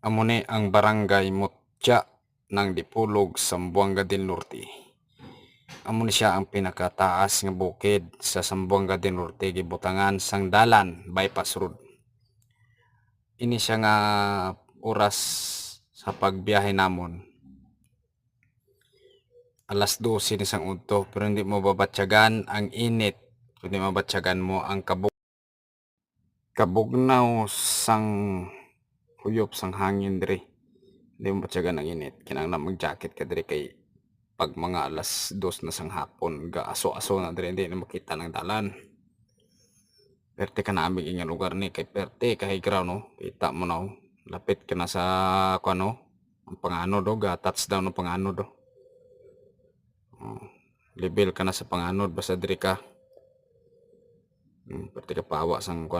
Amo ni ang barangay Mutya ng Dipulog, Sambuanga del Norte. Amo ni siya ang pinakataas nga bukid sa Sambuanga del Norte gibutangan sang dalan bypass road. Ini siya nga oras sa pagbiyahe namon. Alas 12 ni sang udto pero hindi mo babatyagan ang init. Hindi mabatyagan mo ang kabug kabugnaw sang huyop sang hangin diri. Hindi mo batyagan ang init. Kinahanglan mag-jacket ka diri kay pag mga alas 2 na sang hapon ga aso-aso na diri hindi na makita ng dalan. Perte ka na amig nga lugar ni kay perte kay ground no. Kita mo na. Lapit ka na sa kuno ang pangano do ga touchdown ng pangano do. Oh, level ka na sa panganod basta diri ka. Hmm, pwede ka pawa sang kuan